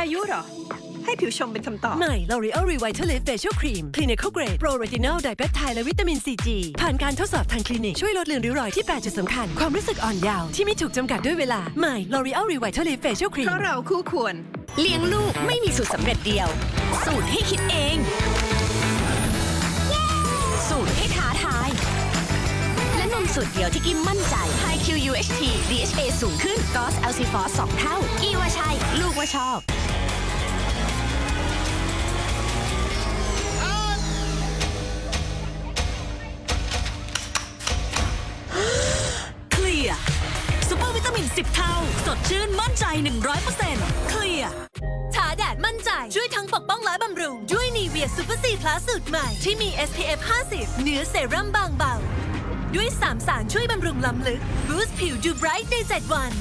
อายุเหรอ ให้ผิวชมเป็นคำตอบ ใหม่ L'Oreal Revitalift Facial Cream Clinical Grade Pro Retinol Dipeptide และวิตามิน CG ผ่านการทดสอบทางคลินิก ช่วยลดเลือนริ้วรอยที่ 8 จุดสำคัญ ความรู้สึกอ่อนเยาว์ที่ไม่ถูกจำกัดด้วยเวลา ใหม่ L'Oreal Revitalift Facial เพ Cream ราะเราคู่ควร เลี้ยงลูกไม่มีสูตรสำเร็จเดียว สูตรให้คิดเอง สูตรให้ท้าทาย และนมสูตรเดียวที่กิมมั่นใจ High Q UHT DHA สูงขึ้น g o s l c f o s 2เท่า กี่ว่าใช่ ลูกว่าชอบ 10 เท่า สดชื่นมั่นใจ 100%เคลียร์ทาแดดมั่นใจ ช่วยทั้งปกป้องและบำรุง ด้วยนีเวียซูเปอร์ซีพลัสสูตรใหม่ ที่มี SPF 50เนื้อเซรั่มบางเบา ด้วย3สารช่วยบำรุงล้ำลึกบูสต์ผิวดูไบรท์ใน 7 วัน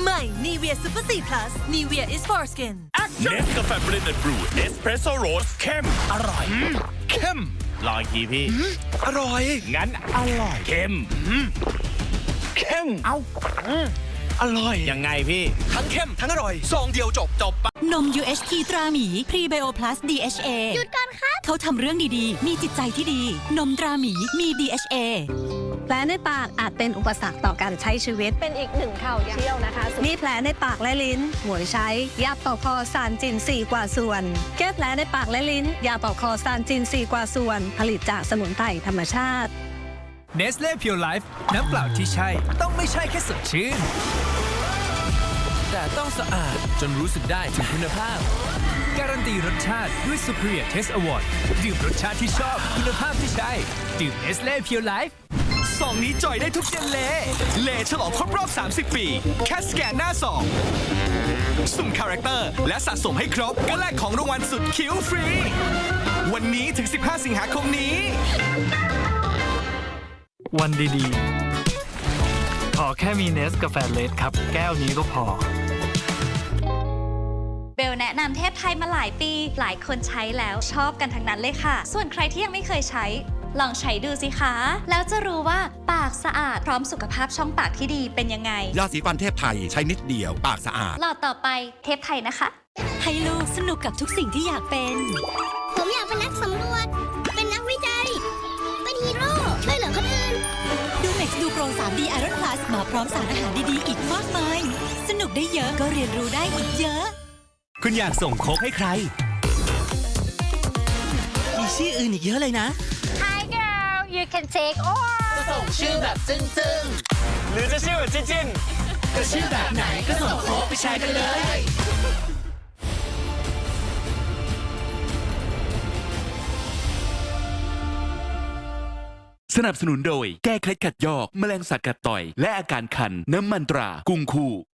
ใหม่นีเวียซูเปอร์ซีพลัสนีเวีย is for skin เนสกาแฟเบรนด์บรูเอสเพรสโซ่โรสเข้ม อร่อย เข้ม ลองอีกทีพี่ อร่อย งั้น อร่อย เข้มเข้ม เอา อร่อย ยังไงพี่ ทั้งเข้มทั้งอร่อยซองเดียวจบจบปะนม UHT ตราหมี พรีไบโอพลัส DHA หยุดก่อนครับเขาทำเรื่องดีๆ มีจิตใจที่ดี นมตราหมีมี DHA แผลในปากอาจเป็นอุปสรรคต่อการใช้ชีวิต เป็นอีกหนึ่งข่าวเชี่ยวนะคะ มีแผลในปากและลิ้นหมวยใช้ ยาปอกคอซานจิน 4 กว่าส่วน แก้แผลในปากและลิ้น ยาปอกคอซานจิน 4 กว่าส่วน ผลิตจากสมุนไพรธรรมชาติ เนสเล่เพียวไลฟ์น้ำเปล่าที่ใช่ ต้องไม่ใช่แค่สดชื่น แต่ต้องสะอาดจนรู้สึกได้ถึงคุณภาพ การันตีรสชาติด้วย Superior Taste Award ดื่มรสชาติที่ชอบคุณภาพที่ใช่ ดื่มเนสเล่เพียวไลฟ์ซองนี้จอยได้ทุกเย็นเลเลฉลองครบรอบ 30 ปี แค่สแกนหน้าซองสุ่มคาแรคเตอร์ และสะสมให้ครบ ก็แลกของรางวัลสุดคิ้วฟรี วันนี้ถึง 15 สิงหาคมนี้ วันดีๆ ขอแค่มีเนสกาแฟเลสครับ แก้วนี้ก็พอ เบลแนะนำเทพไทยมาหลายปี หลายคนใช้แล้วชอบกันทั้งนั้นเลยค่ะ ส่วนใครที่ยังไม่เคยใช้ ลองใช้ดูสิคะ แล้วจะรู้ว่าปากสะอาดพร้อมสุขภาพช่องปากที่ดีเป็นยังไง ยาสีฟันเทพไทยใช้นิดเดียว ปากสะอาด หลอดต่อไปเทพไทยนะคะ ให้ลูกสนุกกับทุกสิ่งที่อยากเป็น ผมอยากเป็นนักสำรวจ 3D Iron Plus มาพร้อมสารอาหารดีๆ อีกมากมาย สนุกได้เยอะก็เรียนรู้ได้อีกเยอะ คุณอยากส่งโค้กให้ใคร มีชื่ออื่นอีกเยอะเลยนะ Hi girl you can take all หรือจะชื่อแบบจิ้นจิ้นก็ชื่อแบบไหนก็ส่งโค้กไปแชร์กันเลย สนับสนุนโดย แก้เคล็ดขัดยอก แมลงสัตว์กัดต่อย และอาการคัน น้ำมันตรา กุ้งคู่